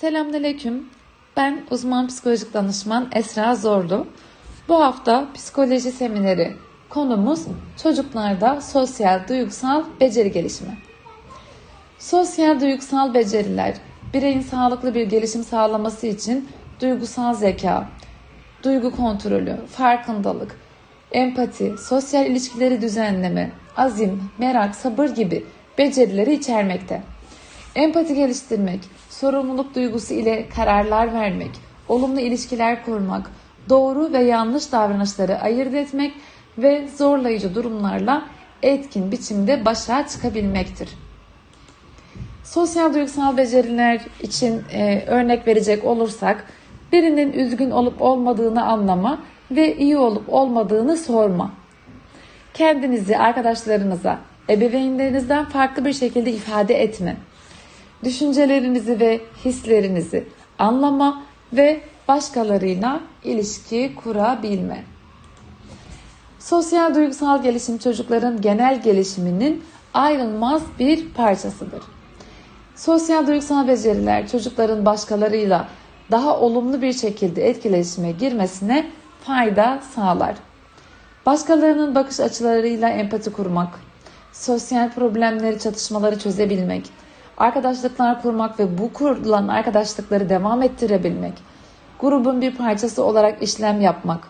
Selamünaleyküm. Ben uzman psikolojik danışman Esra Zorlu. Bu hafta psikoloji semineri konumuz çocuklarda sosyal duygusal beceri gelişimi. Sosyal duygusal beceriler bireyin sağlıklı bir gelişim sağlaması için duygusal zeka, duygu kontrolü, farkındalık, empati, sosyal ilişkileri düzenleme, azim, merak, sabır gibi becerileri içermekte. Empati geliştirmek, sorumluluk duygusu ile kararlar vermek, olumlu ilişkiler kurmak, doğru ve yanlış davranışları ayırt etmek ve zorlayıcı durumlarla etkin biçimde başa çıkabilmektir. Sosyal duygusal beceriler için e, örnek verecek olursak, birinin üzgün olup olmadığını anlama ve iyi olup olmadığını sorma. Kendinizi arkadaşlarınıza, ebeveynlerinizden farklı bir şekilde ifade etme. Düşüncelerinizi ve hislerinizi anlama ve başkalarıyla ilişki kurabilme. Sosyal duygusal gelişim çocukların genel gelişiminin ayrılmaz bir parçasıdır. Sosyal duygusal beceriler çocukların başkalarıyla daha olumlu bir şekilde etkileşime girmesine fayda sağlar. Başkalarının bakış açılarıyla empati kurmak, sosyal problemleri, çatışmaları çözebilmek, arkadaşlıklar kurmak ve bu kurulan arkadaşlıkları devam ettirebilmek, grubun bir parçası olarak işlem yapmak,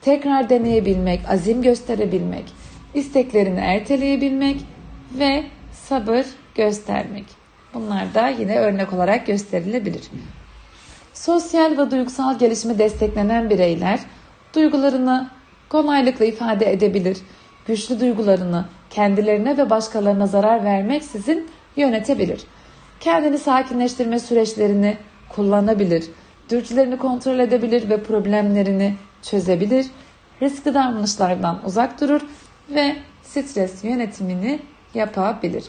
tekrar deneyebilmek, azim gösterebilmek, isteklerini erteleyebilmek ve sabır göstermek. Bunlar da yine örnek olarak gösterilebilir. Sosyal ve duygusal gelişimi desteklenen bireyler duygularını kolaylıkla ifade edebilir. Güçlü duygularını kendilerine ve başkalarına zarar vermeksizin yönetebilir. Kendini sakinleştirme süreçlerini kullanabilir. Dürtülerini kontrol edebilir ve problemlerini çözebilir. Riskli davranışlardan uzak durur ve stres yönetimini yapabilir.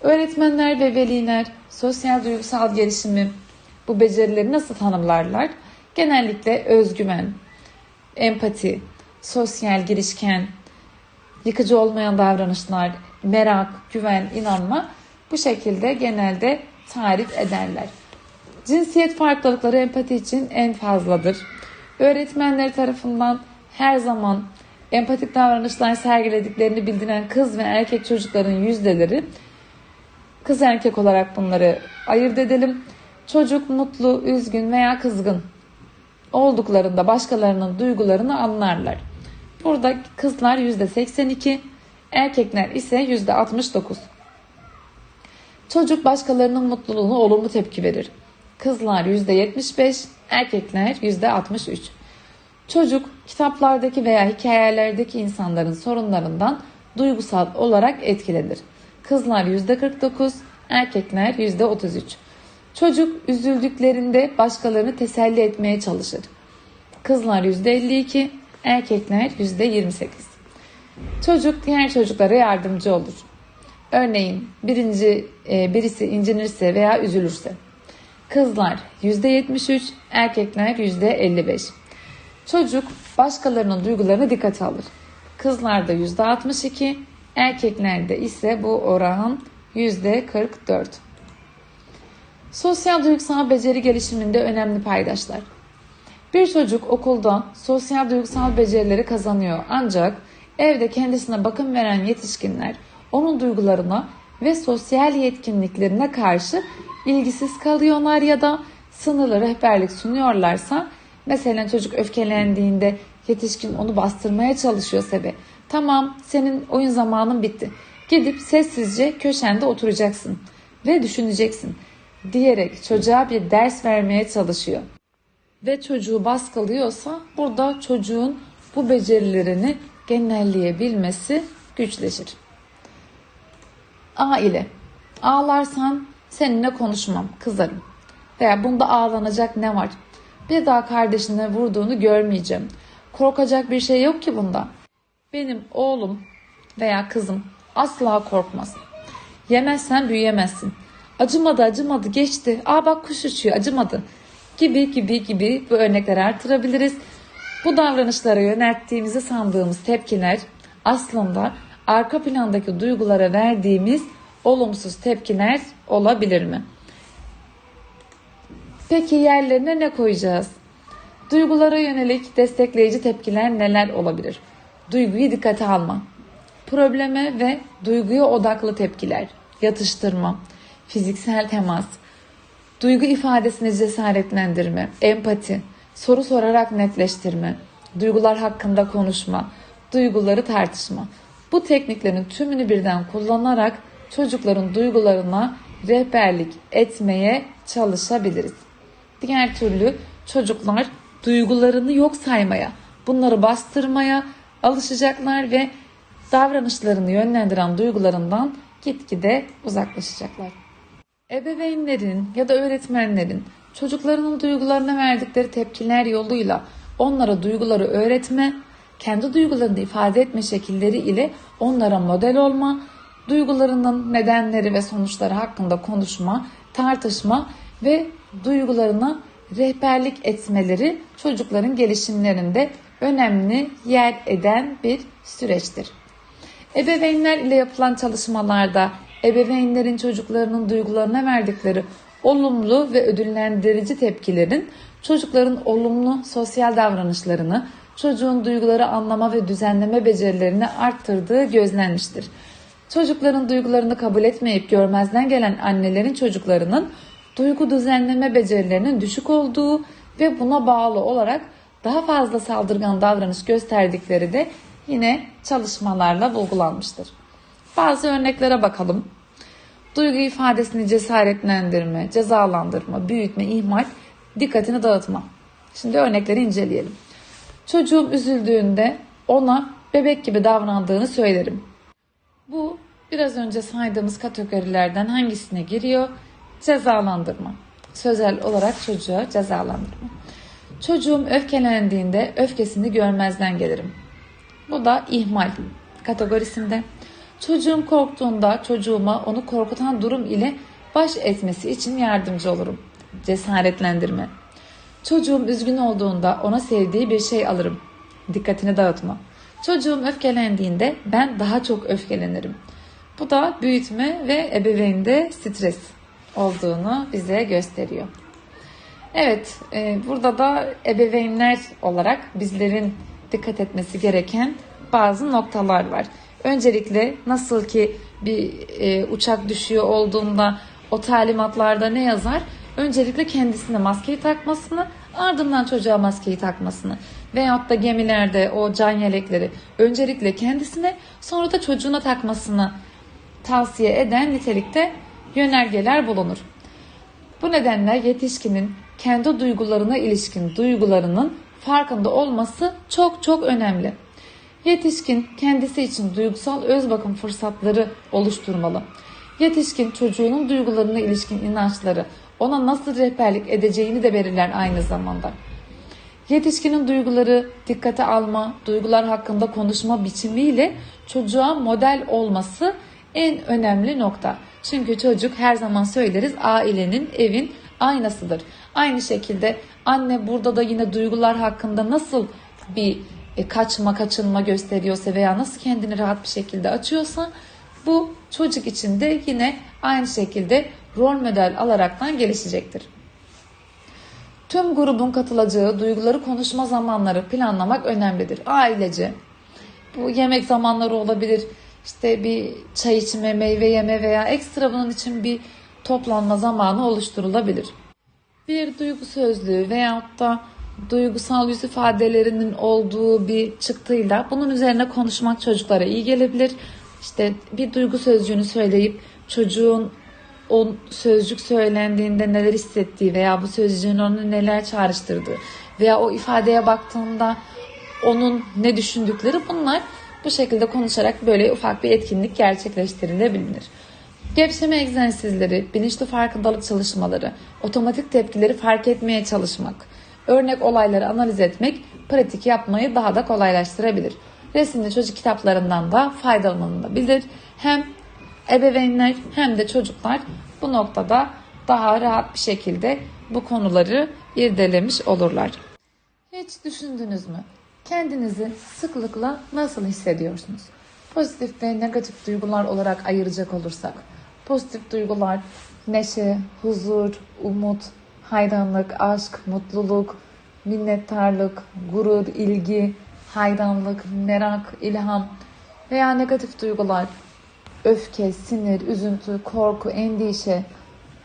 Öğretmenler ve veliler sosyal duygusal gelişimi bu becerileri nasıl tanımlarlar? Genellikle özgüven, empati, sosyal girişken, yıkıcı olmayan davranışlar, merak, güven, inanma bu şekilde genelde tarif ederler. Cinsiyet farklılıkları empati için en fazladır. Öğretmenler tarafından her zaman empatik davranışlar sergilediklerini bildiren kız ve erkek çocukların yüzdeleri kız erkek olarak bunları ayırt edelim. Çocuk mutlu, üzgün veya kızgın olduklarında başkalarının duygularını anlarlar. Burada kızlar %82, erkekler ise %69. Çocuk başkalarının mutluluğuna olumlu tepki verir. Kızlar %75, erkekler %63. Çocuk kitaplardaki veya hikayelerdeki insanların sorunlarından duygusal olarak etkilenir. Kızlar %49, erkekler %33. Çocuk üzüldüklerinde başkalarını teselli etmeye çalışır. Kızlar %52, erkekler %28. Çocuk diğer çocuklara yardımcı olur. Örneğin birinci e, birisi incinirse veya üzülürse. Kızlar %73, erkekler %55. Çocuk başkalarının duygularını dikkate alır. Kızlarda %62, erkeklerde ise bu oran %44. Sosyal duygusal beceri gelişiminde önemli paydaşlar. Bir çocuk okulda sosyal duygusal becerileri kazanıyor ancak evde kendisine bakım veren yetişkinler onun duygularına ve sosyal yetkinliklerine karşı ilgisiz kalıyorlar ya da sınırlı rehberlik sunuyorlarsa mesela çocuk öfkelendiğinde yetişkin onu bastırmaya çalışıyor sebe. Tamam senin oyun zamanın bitti. Gidip sessizce köşende oturacaksın ve düşüneceksin diyerek çocuğa bir ders vermeye çalışıyor. Ve çocuğu baskılıyorsa burada çocuğun bu becerilerini genelleyebilmesi güçleşir. Aile. Ağlarsan seninle konuşmam, kızarım. Veya bunda ağlanacak ne var? Bir daha kardeşine vurduğunu görmeyeceğim. Korkacak bir şey yok ki bunda. Benim oğlum veya kızım asla korkmaz. Yemezsen büyüyemezsin. Acımadı acımadı geçti. Aa bak kuş uçuyor acımadı. Gibi gibi gibi bu örnekleri artırabiliriz. Bu davranışlara yönelttiğimizi sandığımız tepkiler aslında arka plandaki duygulara verdiğimiz olumsuz tepkiler olabilir mi? Peki yerlerine ne koyacağız? Duygulara yönelik destekleyici tepkiler neler olabilir? Duyguyu dikkate alma. Probleme ve duyguya odaklı tepkiler, yatıştırma, fiziksel temas, duygu ifadesini cesaretlendirme, empati, soru sorarak netleştirme, duygular hakkında konuşma, duyguları tartışma. Bu tekniklerin tümünü birden kullanarak çocukların duygularına rehberlik etmeye çalışabiliriz. Diğer türlü çocuklar duygularını yok saymaya, bunları bastırmaya alışacaklar ve davranışlarını yönlendiren duygularından gitgide uzaklaşacaklar. Ebeveynlerin ya da öğretmenlerin çocuklarının duygularına verdikleri tepkiler yoluyla onlara duyguları öğretme, kendi duygularını ifade etme şekilleri ile onlara model olma, duygularının nedenleri ve sonuçları hakkında konuşma, tartışma ve duygularına rehberlik etmeleri çocukların gelişimlerinde önemli yer eden bir süreçtir. Ebeveynler ile yapılan çalışmalarda ebeveynlerin çocuklarının duygularına verdikleri olumlu ve ödüllendirici tepkilerin çocukların olumlu sosyal davranışlarını, çocuğun duyguları anlama ve düzenleme becerilerini arttırdığı gözlenmiştir. Çocukların duygularını kabul etmeyip görmezden gelen annelerin çocuklarının duygu düzenleme becerilerinin düşük olduğu ve buna bağlı olarak daha fazla saldırgan davranış gösterdikleri de yine çalışmalarla bulgulanmıştır. Bazı örneklere bakalım. Duygu ifadesini cesaretlendirme, cezalandırma, büyütme, ihmal, dikkatini dağıtma. Şimdi örnekleri inceleyelim. Çocuğum üzüldüğünde ona bebek gibi davrandığını söylerim. Bu biraz önce saydığımız kategorilerden hangisine giriyor? Cezalandırma. Sözel olarak çocuğa cezalandırma. Çocuğum öfkelendiğinde öfkesini görmezden gelirim. Bu da ihmal kategorisinde. Çocuğum korktuğunda çocuğuma onu korkutan durum ile baş etmesi için yardımcı olurum. Cesaretlendirme. Çocuğum üzgün olduğunda ona sevdiği bir şey alırım. Dikkatini dağıtma. Çocuğum öfkelendiğinde ben daha çok öfkelenirim. Bu da büyütme ve ebeveynde stres olduğunu bize gösteriyor. Evet, e, burada da ebeveynler olarak bizlerin dikkat etmesi gereken bazı noktalar var. Öncelikle nasıl ki bir e, uçak düşüyor olduğunda o talimatlarda ne yazar? Öncelikle kendisine maskeyi takmasını, ardından çocuğa maskeyi takmasını veyahut da gemilerde o can yelekleri öncelikle kendisine sonra da çocuğuna takmasını tavsiye eden nitelikte yönergeler bulunur. Bu nedenle yetişkinin kendi duygularına ilişkin duygularının farkında olması çok çok önemli. Yetişkin kendisi için duygusal öz bakım fırsatları oluşturmalı. Yetişkin çocuğunun duygularına ilişkin inançları ona nasıl rehberlik edeceğini de belirler aynı zamanda. Yetişkinin duyguları dikkate alma, duygular hakkında konuşma biçimiyle çocuğa model olması en önemli nokta. Çünkü çocuk her zaman söyleriz ailenin, evin aynasıdır. Aynı şekilde anne burada da yine duygular hakkında nasıl bir e, kaçma, kaçınma gösteriyorsa veya nasıl kendini rahat bir şekilde açıyorsa bu çocuk için de yine aynı şekilde rol model alaraktan gelişecektir. Tüm grubun katılacağı duyguları konuşma zamanları planlamak önemlidir. Ailece. Bu yemek zamanları olabilir. İşte bir çay içme, meyve yeme veya ekstra bunun için bir toplanma zamanı oluşturulabilir. Bir duygu sözlüğü veyahut da duygusal yüz ifadelerinin olduğu bir çıktıyla bunun üzerine konuşmak çocuklara iyi gelebilir. İşte bir duygu sözcüğünü söyleyip çocuğun o sözcük söylendiğinde neler hissettiği veya bu sözcüğün onu neler çağrıştırdığı veya o ifadeye baktığında onun ne düşündükleri bunlar bu şekilde konuşarak böyle ufak bir etkinlik gerçekleştirilebilir. Gevşeme egzersizleri, bilinçli farkındalık çalışmaları, otomatik tepkileri fark etmeye çalışmak, örnek olayları analiz etmek pratik yapmayı daha da kolaylaştırabilir. Resimli çocuk kitaplarından da faydalanılabilir. Hem ebeveynler hem de çocuklar bu noktada daha rahat bir şekilde bu konuları irdelemiş olurlar. Hiç düşündünüz mü? Kendinizi sıklıkla nasıl hissediyorsunuz? Pozitif ve negatif duygular olarak ayıracak olursak, pozitif duygular neşe, huzur, umut, hayranlık, aşk, mutluluk, minnettarlık, gurur, ilgi, hayranlık, merak, ilham veya negatif duygular, öfke, sinir, üzüntü, korku, endişe,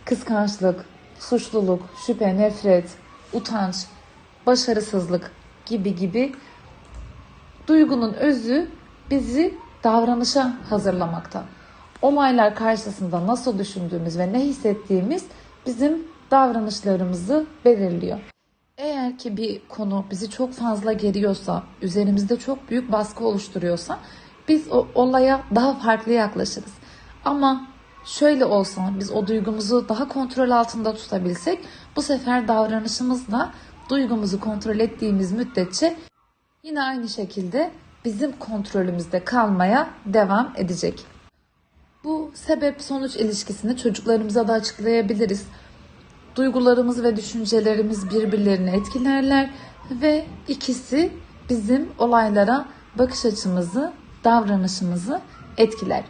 kıskançlık, suçluluk, şüphe, nefret, utanç, başarısızlık gibi gibi duygunun özü bizi davranışa hazırlamakta. Olaylar karşısında nasıl düşündüğümüz ve ne hissettiğimiz bizim davranışlarımızı belirliyor. Eğer ki bir konu bizi çok fazla geriyorsa, üzerimizde çok büyük baskı oluşturuyorsa biz o olaya daha farklı yaklaşırız. Ama şöyle olsa biz o duygumuzu daha kontrol altında tutabilsek bu sefer davranışımızla duygumuzu kontrol ettiğimiz müddetçe yine aynı şekilde bizim kontrolümüzde kalmaya devam edecek. Bu sebep sonuç ilişkisini çocuklarımıza da açıklayabiliriz. Duygularımız ve düşüncelerimiz birbirlerini etkilerler ve ikisi bizim olaylara bakış açımızı, davranışımızı etkiler.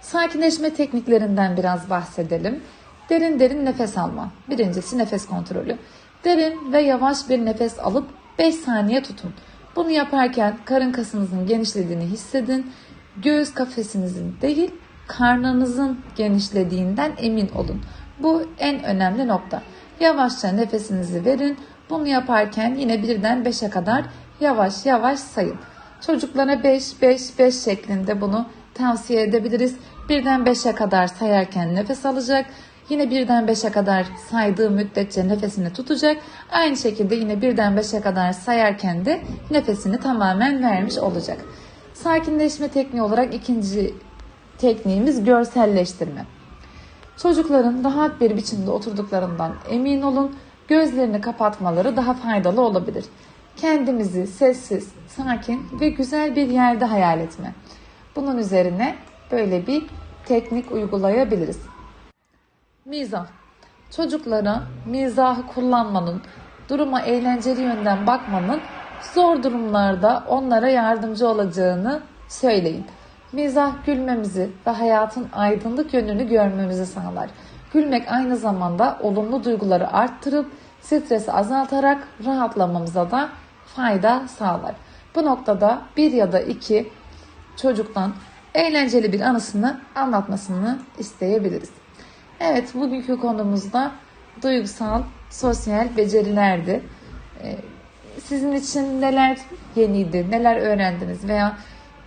Sakinleşme tekniklerinden biraz bahsedelim. Derin derin nefes alma. Birincisi nefes kontrolü. Derin ve yavaş bir nefes alıp 5 saniye tutun. Bunu yaparken karın kasınızın genişlediğini hissedin. Göğüs kafesinizin değil, karnınızın genişlediğinden emin olun. Bu en önemli nokta. Yavaşça nefesinizi verin. Bunu yaparken yine birden 5'e kadar yavaş yavaş sayın. Çocuklara 5 5 5 şeklinde bunu tavsiye edebiliriz. Birden 5'e kadar sayarken nefes alacak. Yine birden 5'e kadar saydığı müddetçe nefesini tutacak. Aynı şekilde yine birden 5'e kadar sayarken de nefesini tamamen vermiş olacak. Sakinleşme tekniği olarak ikinci tekniğimiz görselleştirme. Çocukların rahat bir biçimde oturduklarından emin olun. Gözlerini kapatmaları daha faydalı olabilir. Kendimizi sessiz, sakin ve güzel bir yerde hayal etme. Bunun üzerine böyle bir teknik uygulayabiliriz. Mizah. Çocuklara mizahı kullanmanın, duruma eğlenceli yönden bakmanın zor durumlarda onlara yardımcı olacağını söyleyin. Mizah gülmemizi ve hayatın aydınlık yönünü görmemizi sağlar. Gülmek aynı zamanda olumlu duyguları arttırıp stresi azaltarak rahatlamamıza da fayda sağlar. Bu noktada bir ya da iki çocuktan eğlenceli bir anısını anlatmasını isteyebiliriz. Evet bugünkü konumuzda duygusal sosyal becerilerdi. Ee, Sizin için neler yeniydi, neler öğrendiniz veya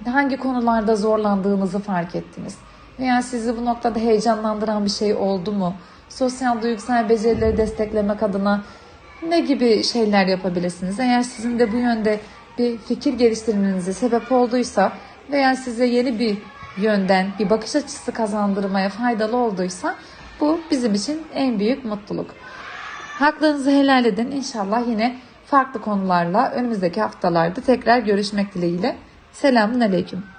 hangi konularda zorlandığınızı fark ettiniz? Veya sizi bu noktada heyecanlandıran bir şey oldu mu? Sosyal duygusal becerileri desteklemek adına ne gibi şeyler yapabilirsiniz? Eğer sizin de bu yönde bir fikir geliştirmenize sebep olduysa veya size yeni bir yönden bir bakış açısı kazandırmaya faydalı olduysa bu bizim için en büyük mutluluk. Haklarınızı helal edin. İnşallah yine farklı konularla önümüzdeki haftalarda tekrar görüşmek dileğiyle. Selamun Aleyküm.